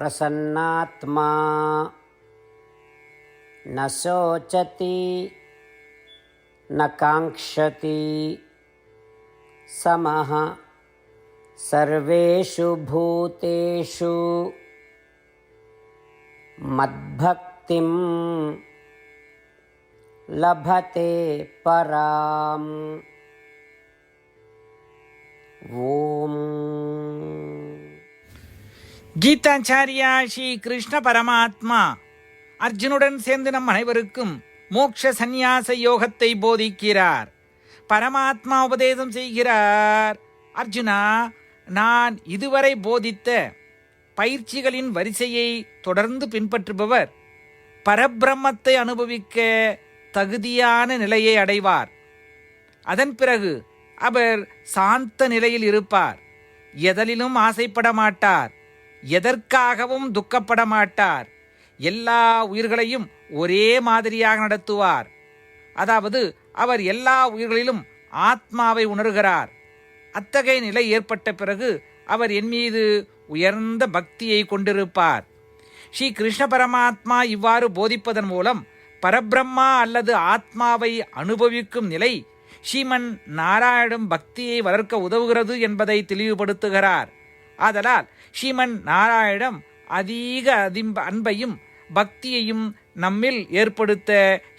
प्रसन्नात्मा। न शोचति न काङ्क्षति। समः सर्वेषु भूतेषु। मद्भक्तिं लभते पराम्। ॐ கீதாச்சாரியா ஸ்ரீ கிருஷ்ண பரமாத்மா. அர்ஜுனுடன் சேர்ந்து நம் அனைவருக்கும் மோக்ஷ சந்நியாச யோகத்தை போதிக்கிறார். பரமாத்மா உபதேசம் செய்கிறார். அர்ஜுனா நான் இதுவரை போதித்த பயிற்சிகளின் வரிசையை தொடர்ந்து பின்பற்றுபவர். பரபிரம்மத்தை அனுபவிக்க தகுதியான நிலையை அடைவார். அதன் பிறகு அவர் சாந்த நிலையில் இருப்பார். எதலிலும் ஆசைப்பட மாட்டார். எதற்காகவும் துக்கப்பட மாட்டார் எல்லா உயிர்களையும் ஒரே மாதிரியாக நடத்துவார். அதாவது அவர் எல்லா உயிர்களிலும் ஆத்மாவை உணர்கிறார். அத்தகைய நிலை ஏற்பட்ட பிறகு அவர் என் மீது உயர்ந்த பக்தியை கொண்டிருப்பார். ஸ்ரீ கிருஷ்ண பரமாத்மா இவ்வாறு போதிப்பதன் மூலம் பரபிரம்மா அல்லது ஆத்மாவை அனுபவிக்கும் நிலை ஸ்ரீமன் நாராயணம் பக்தியை வளர்க்க உதவுகிறது என்பதை தெளிவுபடுத்துகிறார். ஆதலால் ஸ்ரீமன் நாராயணம் அதிக அதிம்ப அன்பையும் பக்தியையும் நம்மில் ஏற்படுத்த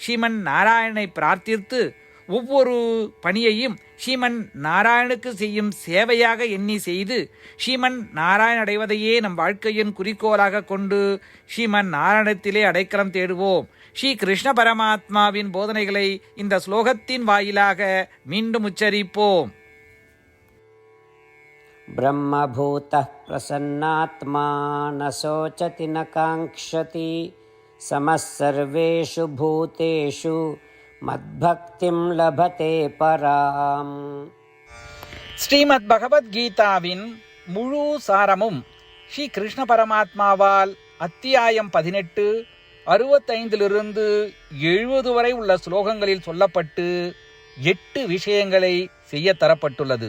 ஸ்ரீமன் நாராயணனை பிரார்த்தித்து ஒவ்வொரு பணியையும் ஸ்ரீமன் நாராயணுக்கு செய்யும் சேவையாக எண்ணி செய்து ஸ்ரீமன் நாராயண அடைவதையே நம் வாழ்க்கையின் குறிக்கோளாக கொண்டு ஸ்ரீமன் நாராயணத்திலே அடைக்கலம் தேடுவோம். ஸ்ரீ கிருஷ்ண பரமாத்மாவின் போதனைகளை இந்த ஸ்லோகத்தின் வாயிலாக மீண்டும் உச்சரிப்போம். ब्रह्मभूतः प्रसन्नात्मा न शोचति न काङ्क्षति समः सर्वेषु भूतेषु मद्भक्तिं लभते पराम् ஸ்ரீமத் பகவத்கீதாவின் முழு சாரமும் ஸ்ரீ கிருஷ்ண பரமாத்மாவால் அத்தியாயம் பதினெட்டு அறுபத்தைந்திலிருந்து எழுபது வரை உள்ள ஸ்லோகங்களில் சொல்லப்பட்டு எட்டு விஷயங்களை செய்ய தரப்பட்டுள்ளது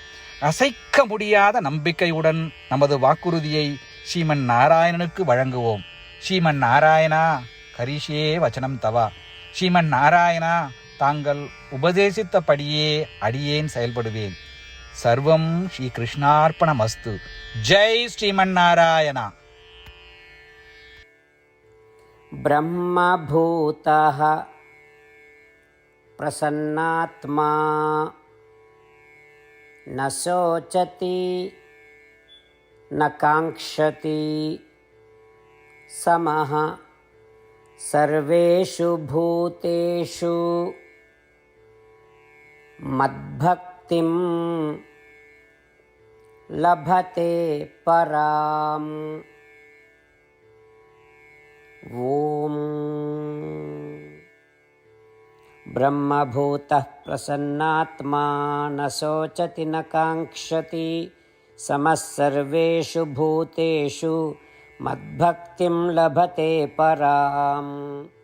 அசைக்க முடியாத நம்பிக்கையுடன் நமது வாக்குறுதியை ஸ்ரீமன் நாராயணனுக்கு வழங்குவோம் ஸ்ரீமன் நாராயணா கரிஷே வச்சனம் தவா ஸ்ரீமன் நாராயணா தாங்கள் உபதேசித்தபடியே அடியேன் செயல்படுவேன் சர்வம் ஸ்ரீ கிருஷ்ணார்ப்பணமஸ்து ஜெய் ஸ்ரீமன் நாராயணா ब्रह्मभूतः प्रसन्नात्मा न शोचति न काङ्क्षति। समः सर्वेषु भूतेषु मद्भक्तिं लभते पराम्। ॐ ब्रह्मभूतः प्रसन्नात्मा न शोचति न काङ्क्षति। समः भूतेषु मद्भक्तिं लभते पराम्।